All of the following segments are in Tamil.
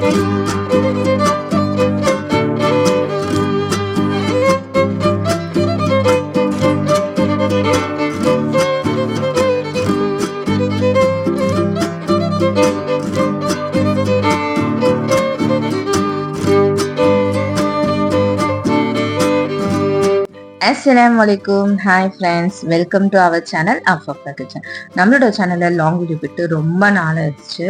Música அஸ்லாம் வலைக்கும் hi friends welcome to our channel Afa kitchen நம்மளோட சேனலில் லாங் வீடியோ விட்டு ரொம்ப நாள் ஆயிடுச்சு.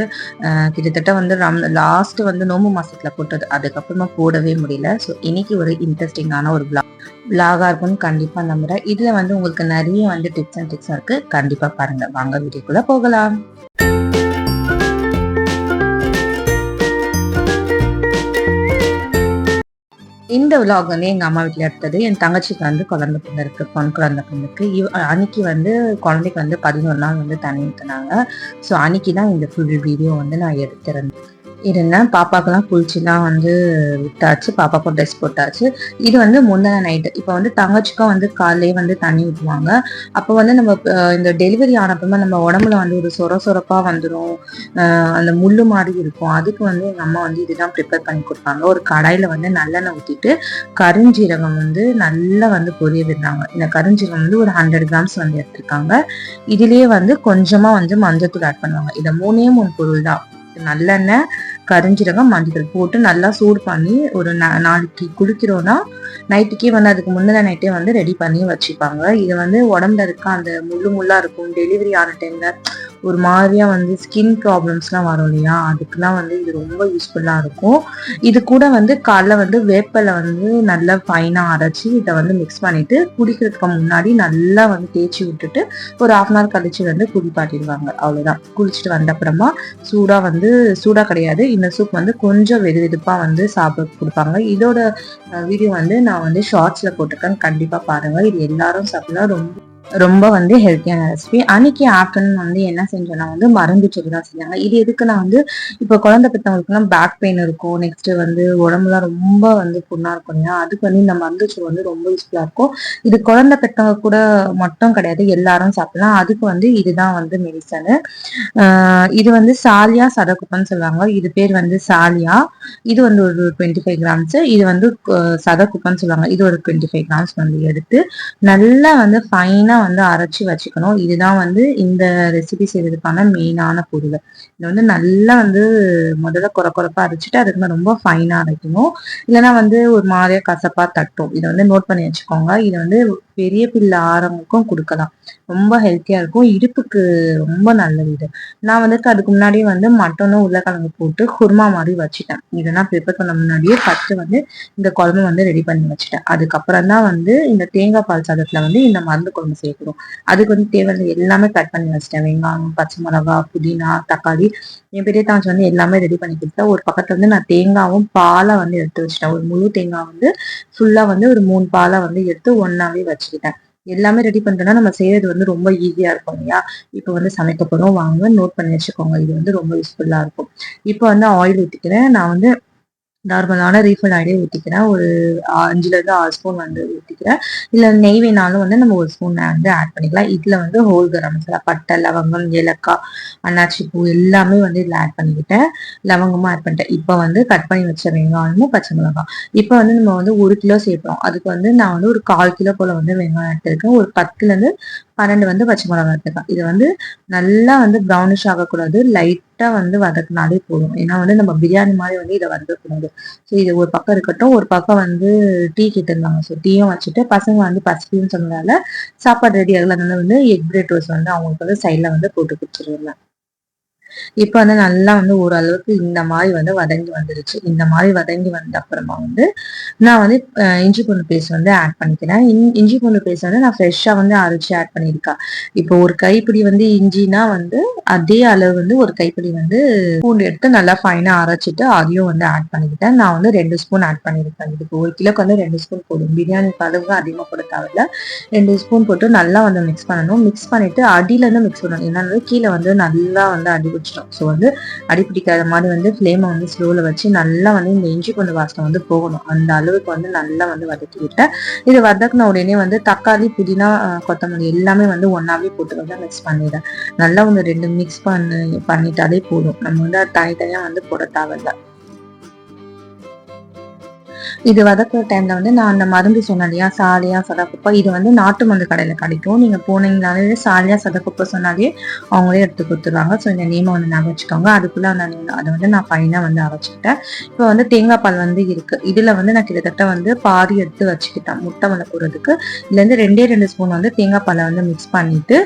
கிட்டத்தட்ட வந்து ரம் லாஸ்ட் வந்து நோம்பு மாதத்தில் போட்டது. அதுக்கப்புறமா போடவே முடியல. ஸோ இன்னைக்கு ஒரு இன்ட்ரெஸ்டிங்கான ஒரு vlog. Vlog-ஆ இருக்கும்னு கண்டிப்பாக நம்புகிறேன் இதில் வந்து உங்களுக்கு நிறைய வந்து டிப்ஸ் அண்ட் டிப்ஸ் இருக்குது கண்டிப்பாக பாருங்கள் வாங்க வீடியோக்குள்ளே போகலாம். இந்த விலாக் வந்து எங்கள் அம்மா வீட்டில் எடுத்தது. என் தங்கச்சிக்கு வந்து குழந்த பிள்ளை இருக்கு. பொன் குழந்த பொண்ணுக்கு. இவ் அன்னைக்கு வந்து குழந்தைக்கு வந்து பதினோரு நாள் வந்து தண்ணி ஊற்றினாங்க ஸோ அன்னைக்கு தான் இந்த ஃபுல் வீடியோ வந்து நான் எடுத்திருந்தேன். இருந்தேன் பாப்பாக்கெல்லாம் குளிச்சுலாம் வந்து விட்டாச்சு பாப்பாக்கும் ட்ரெஸ் போட்டாச்சு. இது வந்து முந்தின நைட்டு இப்போ வந்து தங்கச்சிக்கும் வந்து காலையே வந்து தண்ணி ஊற்றுவாங்க அப்போ வந்து நம்ம இந்த டெலிவரி ஆனப்பமா நம்ம உடம்புல வந்து ஒரு சொர சொரப்பாக வந்துடும் அந்த முள்ளு மாதிரி இருக்கும். அதுக்கு வந்து எங்கள் அம்மா வந்து இதுதான் ப்ரிப்பேர் பண்ணி கொடுப்பாங்க ஒரு கடாயில் வந்து நல்லெண்ணெய் ஊற்றிட்டு கருஞ்சீரகம் வந்து நல்லா வந்து பொரிய விடுறாங்க. இந்த கருஞ்சீரகம் வந்து ஒரு ஹண்ட்ரட் கிராம்ஸ் வந்து எடுத்திருக்காங்க. இதுலேயே வந்து கொஞ்சமாக வந்து மஞ்சத்தூள் ஆட் பண்ணுவாங்க. இதை மூணே மூணு பொருள் தான் நல்லெண்ணெய் கருஞ்சீரகம் மஞ்சள் போட்டு நல்லா சூடு பண்ணி ஒரு நா- நாளைக்கு குளிக்கிறோன்னா நைட்டுக்கே வந்து அதுக்கு முந்தின நைட்டே வந்து ரெடி பண்ணி வச்சுப்பாங்க. இது வந்து உடம்புல இருக்க அந்த முள்ளு முள்ளா இருக்கும். டெலிவரி ஆன டைம்ல ஒரு மாதிரியா வந்து ஸ்கின் ப்ராப்ளம்ஸ்லாம் வரும் இல்லையா? அதுக்கெல்லாம் வந்து இது ரொம்ப யூஸ்ஃபுல்லா இருக்கும். இது கூட வந்து காலைல வந்து வேப்பலை வந்து நல்லா ஃபைனா அரைச்சி இதை வந்து மிக்ஸ் பண்ணிட்டு குடிக்கிறதுக்கு முன்னாடி நல்லா வந்து தேய்ச்சி விட்டுட்டு ஒரு ஹாஃப் அன் ஹவர் கழிச்சு வந்து குளிப்பாட்டிடுவாங்க அவ்வளவுதான். குளிச்சுட்டு வந்த அப்புறமா சூடா வந்து சூடா கிடையாது. இந்த சூப் வந்து கொஞ்சம் வெது வெதுப்பா வந்து சாப்பிட கொடுப்பாங்க. இதோட வீடியோ வந்து நான் வந்து ஷார்ட்ஸ்ல போட்டிருக்கேன். கண்டிப்பா பாருங்க. இது எல்லாரும் சாப்பிடலாம். ரொம்ப ரொம்ப வந்து ஹெல்த்தியான ரெசிபி அன்னைக்கு ஆஃப்டர்நூன் வந்து என்ன செஞ்சோம்னா வந்து மருந்து செடி தான் செஞ்சாங்க. இது எதுக்கு நான் வந்து இப்போ குழந்தை பெற்றவங்களுக்குலாம் பேக் பெயின் இருக்கும். நெக்ஸ்ட் வந்து உடம்புலாம் ரொம்ப வந்து புண்ணா இருக்கும் இல்லையா? அதுக்கு வந்து இந்த மருந்து செடி வந்து ரொம்ப யூஸ்ஃபுல்லா இருக்கும். இது குழந்தை பெற்றவங்க கூட மட்டும் கிடையாது எல்லாரும் சாப்பிடலாம். அதுக்கு வந்து இதுதான் வந்து மெடிசனு இது வந்து சாலியா சதக்குப்பன்னு சொல்லுவாங்க. இது பேர் வந்து சாலியா. இது வந்து ஒரு டுவெண்ட்டி ஃபைவ் கிராம்ஸ் இது வந்து சதக்குப்பன்னு சொல்லுவாங்க. இது ஒரு டுவெண்ட்டி ஃபைவ் கிராம்ஸ் வந்து எடுத்து நல்லா வந்து ஃபைனா வந்து அரைச்சி வச்சுக்கணும். இதுதான் வந்து இந்த ரெசிபி செய்யறதுக்கான மெயினான பொருள். இது வந்து நல்லா வந்து முதல்ல குறை குறைப்பா அரைச்சிட்டு அதுக்கு ரொம்ப ஃபைனா அரைக்கணும். இல்லைன்னா வந்து ஒரு மாதிரியா கசப்பா தட்டும். இதை வந்து நோட் பண்ணி வச்சுக்கோங்க. இதை வந்து பெரிய பிள்ளை ஆரம்பக்கும் கொடுக்கலாம். ரொம்ப ஹெல்த்தியா இருக்கும். இடுப்புக்கு ரொம்ப நல்லது இது. நான் வந்துட்டு அதுக்கு முன்னாடியே வந்து மட்டனும் உருளைக்கிழங்கு போட்டு குருமா மாதிரி வச்சுட்டேன். இதெல்லாம் ப்ரிப்பேர் பண்ண முன்னாடியே ஃபர்ஸ்ட் வந்து இந்த குழம்பு வந்து ரெடி பண்ணி வச்சுட்டேன். அதுக்கப்புறம் தான் வந்து இந்த தேங்காய் பால் சாதத்துல வந்து இந்த மருந்து குழம்பு சேர்க்கணும். அதுக்கு வந்து தேவையான எல்லாமே கட் பண்ணி வச்சிட்டேன். வெங்காயம் பச்சை மிளகா புதினா தக்காளி என் பெரிய தாச்சி வந்து எல்லாமே ரெடி பண்ணி கொடுத்தா ஒரு பக்கத்துல வந்து நான் தேங்காவும் பாலை வந்து எடுத்து வச்சிட்டேன். ஒரு முழு தேங்காய் வந்து ஃபுல்லா வந்து ஒரு மூணு பாலை வந்து எடுத்து ஒன்னாவே வச்சுக்கிட்டேன். எல்லாமே ரெடி பண்ணிட்டோம்னா நம்ம செய்யறது வந்து ரொம்ப ஈஸியா இருக்கும் இல்லையா? இப்போ வந்து சமைக்க போறோம் வாங்க நோட் பண்ணி வச்சுக்கோங்க. இது வந்து ரொம்ப யூஸ்ஃபுல்லா இருக்கும். இப்போ வந்து ஆயில் ஊத்திக்கிறேன். நான் வந்து நார்மலான ரீஃபைண்ட் ஆயிலே ஊற்றிக்கிறேன் ஒரு அஞ்சுலேருந்து ஆறு ஸ்பூன் வந்து ஊற்றிக்கிறேன் இல்லை நெய் வேணாலும் வந்து நம்ம ஒரு ஸ்பூன் வந்து ஆட் பண்ணிக்கலாம். இதில் வந்து ஹோல் கரம் மசாலா பட்டை லவங்கம் ஏலக்காய் அன்னாச்சி பூ எல்லாமே வந்து இதில் ஆட் பண்ணிக்கிட்டேன். லவங்கமும் ஆட் பண்ணிட்டேன். இப்போ வந்து கட் பண்ணி வச்ச வெங்காயமும் பச்சை மிளகாய். இப்போ வந்து நம்ம வந்து ஒரு கிலோ சேர்ப்போம் அதுக்கு வந்து நான் வந்து ஒரு கால் கிலோ போல் வந்து வெங்காயம் எடுத்துருக்கேன். ஒரு பத்துலேருந்து பன்னெண்டு வந்து பச்சை மிளகாய் எடுத்துக்கலாம் இது வந்து நல்லா வந்து ப்ரௌனிஷ் ஆகக்கூடாது. லைட்டா வந்து வதக்குனாலே போதும். ஏன்னா வந்து நம்ம பிரியாணி மாதிரி வந்து இதை வதக்கக்கூடாது ஸோ இது ஒரு பக்கம் இருக்கட்டும். ஒரு பக்கம் வந்து டீ கேட்டிருந்தாங்க. ஸோ டீயும் வச்சுட்டு பசங்க வந்து பசிக்குன்னு சொன்னதால சாப்பாடு ரெடி ஆகல அதனால வந்து எக் பிரெட் ரோஸ் வந்து அவங்களுக்கு வந்து சைடில் வந்து போட்டு கொடுத்துருவேன். இப்போ வந்து நல்லா வந்து ஓரளவுக்கு இந்த மாதிரி வந்து வதங்கி வந்துருச்சு. இந்த மாதிரி வதங்கி வந்த அப்புறமா வந்து நான் வந்து இஞ்சி பூண்டு பேஸ்ட் வந்து ஆட் பண்ணிக்கிறேன். இன்- இஞ்சி பூண்டு பேஸ்ட் வந்து நான் ஃப்ரெஷ்ஷாக வந்து அரைச்சி ஆட் பண்ணியிருக்கேன் இப்போ ஒரு கைப்பிடி வந்து இஞ்சினா வந்து அதே அளவு வந்து ஒரு கைப்பிடி வந்து பூண்டு எடுத்து நல்லா ஃபைனாக அரைச்சிட்டு அதையும் வந்து ஆட் பண்ணிக்கிட்டேன். நான் வந்து ரெண்டு ஸ்பூன் ஆட் பண்ணியிருக்கேன். இதுக்கு ஒரு கிலோக்கு வந்து ரெண்டு ஸ்பூன் போடும் பிரியாணிக்கு அளவுக்கு அதிகமாக போட தேவையில்ல. ரெண்டு ஸ்பூன் போட்டு நல்லா வந்து மிக்ஸ் பண்ணணும். மிக்ஸ் பண்ணிட்டு அடியில இருந்து மிக்ஸ் பண்ணணும். என்னன்னா கீழே வந்து நல்லா வந்து அடி பிடிச்சிடும் ஸோ வந்து அடி பிடிக்காத மாதிரி வந்து ஃப்ளேமை வந்து ஸ்லோவில் வச்சு நல்லா வந்து இந்த இஞ்சி கொண்டு வாசனை வந்து போகணும். அந்த அளவுக்கு வந்து நல்லா வந்து வதக்கிவிட்டேன் இது வதக்கின உடனே வந்து தக்காளி புதினா கொத்தமல்லி எல்லாமே வந்து ஒன்னாவே போட்டு வந்து மிக்ஸ் பண்ணிடுறேன் நல்லா ஒன்று ரெண்டு மிக்ஸ் பண்ணி பண்ணிட்டாலே போதும். நம்ம வந்து தனித்தனியாக வந்து போட தேவையில்லை. இது வதக்குற டைம்ல வந்து நான் அந்த மருந்து சொன்னேன் இல்லையா? சாலியா சதக்குப்பா. இது வந்து நாட்டு மருந்து கடையில் கிடைக்கும். நீங்க போனீங்கனாலே சாலியா சதக்குப்பை சொன்னாலே அவங்களே எடுத்து கொடுத்துருவாங்க. ஸோ இந்த நேமை வந்து நான் வச்சுக்கோங்க. அதுக்குள்ள நான் அதை வந்து நான் ஃபைனாக வந்து அரைச்சிக்கிட்டேன். இப்போ வந்து தேங்காய் பால் வந்து இருக்கு. இதுல வந்து நான் கிட்டத்தட்ட வந்து பாதி எடுத்து வச்சுக்கிட்டேன். முட்டை வள போடுறதுக்கு இதுல இருந்து ரெண்டே ரெண்டு ஸ்பூன் வந்து தேங்காய் பாலை வந்து மிக்ஸ் பண்ணிட்டு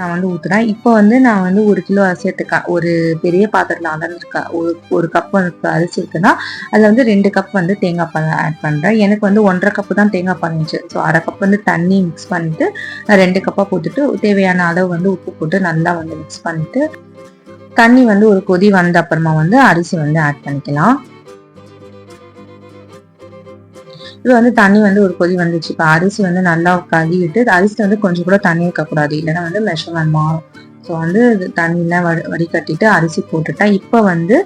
நான் வந்து ஊற்றுறேன் இப்போ வந்து நான் வந்து ஒரு கிலோ அரிசி எடுத்துக்கேன் ஒரு பெரிய பாத்திரத்தில் அளந்துருக்கேன் ஒரு ஒரு கப் வந்து அரிசி இருக்குன்னா அதில் வந்து ரெண்டு கப் வந்து தேங்காய் பால் ஆட் பண்ணுறேன் எனக்கு வந்து ஒன்றரை கப்பு தான் தேங்காய் பால் இருந்துச்சு. ஸோ அரை கப் வந்து தண்ணி மிக்ஸ் பண்ணிட்டு நான் ரெண்டு கப்பாக போட்டுட்டு தேவையான அளவு வந்து உப்பு போட்டு நல்லா வந்து மிக்ஸ் பண்ணிட்டு தண்ணி வந்து ஒரு கொதி வந்த அப்புறமா வந்து அரிசி வந்து ஆட் பண்ணிக்கலாம். இது வந்து தண்ணி வந்து ஒரு கொதி வந்துச்சு. இப்போ அரிசி வந்து நல்லா கழுவிட்டு அரிசி வந்து கொஞ்சம் கூட தண்ணி இருக்கக்கூடாது இல்லைன்னா வந்து மெஷர்மெண்ட் மாறும். ஸோ வந்து தண்ணியெலாம் வடி வடிகட்டிட்டு அரிசி போட்டுட்டா இப்போ வந்து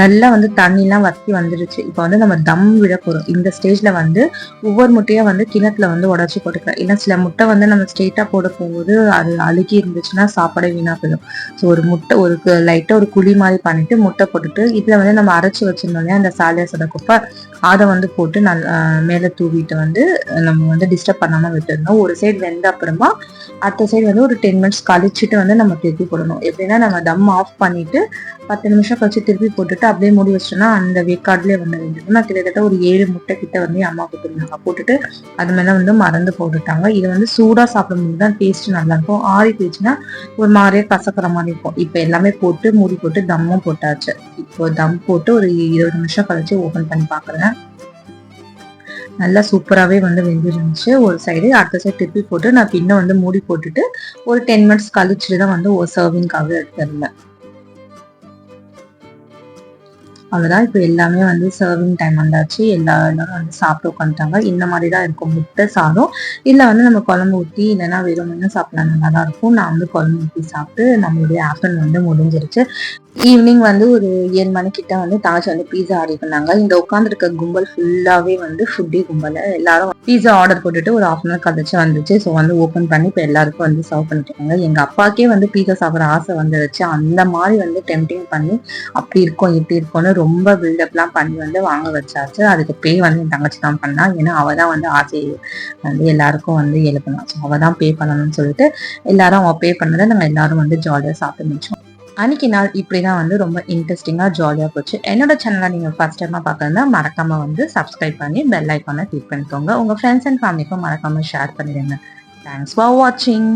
நல்லா வந்து தண்ணிலாம் வத்தி வந்துடுச்சு இப்போ வந்து நம்ம தம் விட போகிறோம் இந்த ஸ்டேஜில் வந்து ஒவ்வொரு முட்டையாக வந்து கிணத்துல வந்து உடச்சி போட்டுக்கலாம். ஏன்னா சில முட்டை வந்து நம்ம ஸ்ட்ரெயிட்டாக போட போகும்போது அது அழுகி இருந்துச்சுன்னா சாப்பாடே வீணாக போயிடும். ஸோ ஒரு முட்டை ஒரு லைட்டாக ஒரு குழி மாதிரி பண்ணிட்டு முட்டை போட்டுட்டு இதில் வந்து நம்ம அரைச்சி வச்சிருந்தோம் இல்லையா அந்த சாலியா குப்பை அதை வந்து போட்டு நல் மேலே தூவிட்டு வந்து நம்ம வந்து டிஸ்டர்ப் பண்ணாமல் விட்டுருந்தோம் ஒரு சைடு வெந்த அப்புறமா அடுத்த சைடு வந்து ஒரு டென் மினிட்ஸ் கழிச்சுட்டு வந்து நம்ம திருப்பி போடணும். எப்படின்னா நம்ம தம் ஆஃப் பண்ணிட்டு பத்து நிமிஷம் கழிச்சு திருப்பி போட்டுட்டு அப்படியே மூடி வச்சோம்னா அந்த வேக்காட்லேயே வந்து வெந்துடும். நான் கிட்டத்தட்ட ஒரு ஏழு முட்டை கிட்ட வந்து அம்மா கொடுத்துருந்தாங்க. போட்டுட்டு அது மேலே வந்து மறந்து போட்டுட்டாங்க. இது வந்து சூடாக சாப்பிடும்போது தான் டேஸ்ட் நல்லா இருக்கும். ஆறி போயிடுச்சுன்னா ஒரு மாதிரியே கசக்கிற மாதிரி இருக்கும். இப்போ எல்லாமே போட்டு மூடி போட்டு தம்மும் போட்டாச்சு. இப்போ தம் போட்டு ஒரு இருபது நிமிஷம் கழிச்சு ஓப்பன் பண்ணி பார்க்குறேன். நல்லா சூப்பராகவே வந்து வெந்துருந்துச்சு. ஒரு சைடு அடுத்த சைடு திருப்பி போட்டு நான் பின்ன வந்து மூடி போட்டுட்டு ஒரு டென் மினிட்ஸ் கழிச்சுட்டு தான் வந்து ஒரு சர்விங்காக எடுத்துருந்தேன். அவ்வளோதான் இப்போ எல்லாமே வந்து சர்விங் டைம் வந்தாச்சு. எல்லா எல்லாரும் வந்து சாப்பிட்டு உட்காந்துட்டாங்க. இந்த மாதிரி தான் இருக்கும். முட்டை சாதம். இல்லை வந்து நம்ம குழம்பு ஊற்றி இல்லைன்னா வெறும் சாப்பிடலாம்? நல்லா தான் இருக்கும். நான் வந்து குழம்பு ஊற்றி சாப்பிட்டு நம்மளுடைய ஆஃப்டர்நூன் வந்து முடிஞ்சிருச்சு. ஈவினிங் வந்து ஒரு ஏழு மணிக்கிட்ட வந்து தாஜ் வந்து பீஸா ஆர்டர் பண்ணாங்க. இந்த உட்காந்துருக்க கும்பல் ஃபுல்லாகவே வந்து ஃபுட்டி கும்பல். எல்லாரும் பீஸா ஆர்டர் போட்டுட்டு ஒரு ஆஃப் அன் அவர் கதைச்சு வந்துச்சு. ஸோ வந்து ஓப்பன் பண்ணி இப்போ எல்லாருக்கும் வந்து சர்வ் பண்ணிட்டாங்க எங்கள் அப்பாக்கே வந்து பீஸா சாப்பிட்ற ஆசை வந்துருச்சு. அந்த மாதிரி வந்து டெம்டிங் பண்ணி அப்படி இருக்கும் இப்படி இருக்கும்னு ரொம்ப பில்டப்லாம் பண்ணி வந்து வாங்க வச்சாச்சு. அதுக்கு பே வந்து என் தங்கச்சி தான் பண்ணா. ஏன்னா அவள் தான் வந்து ஆசையை வந்து எல்லாருக்கும் வந்து எழுப்பினா ஸோ அவள் தான் பே பண்ணணும்னு சொல்லிட்டு எல்லாரும் அவள் பே பண்ணதை நாங்கள் எல்லாரும் வந்து ஜாலியாக சாப்பிட்டு முடிச்சோம் அன்னைக்கு நாள் இப்படி தான் வந்து ரொம்ப இன்ட்ரெஸ்டிங்காக ஜாலியாக போச்சு. என்னோட சேனலை நீங்கள் ஃபர்ஸ்ட் டைமாக பார்க்குறதா மறக்காமல் வந்து சப்ஸ்கிரைப் பண்ணி பெல் ஐக்கானை கிளிக் பண்ணிக்கோங்க. உங்கள் ஃப்ரெண்ட்ஸ் அண்ட் ஃபேமிலிக்கும் மறக்காமல் ஷேர் பண்ணிடுங்க. தேங்க்ஸ் ஃபார் வாட்சிங்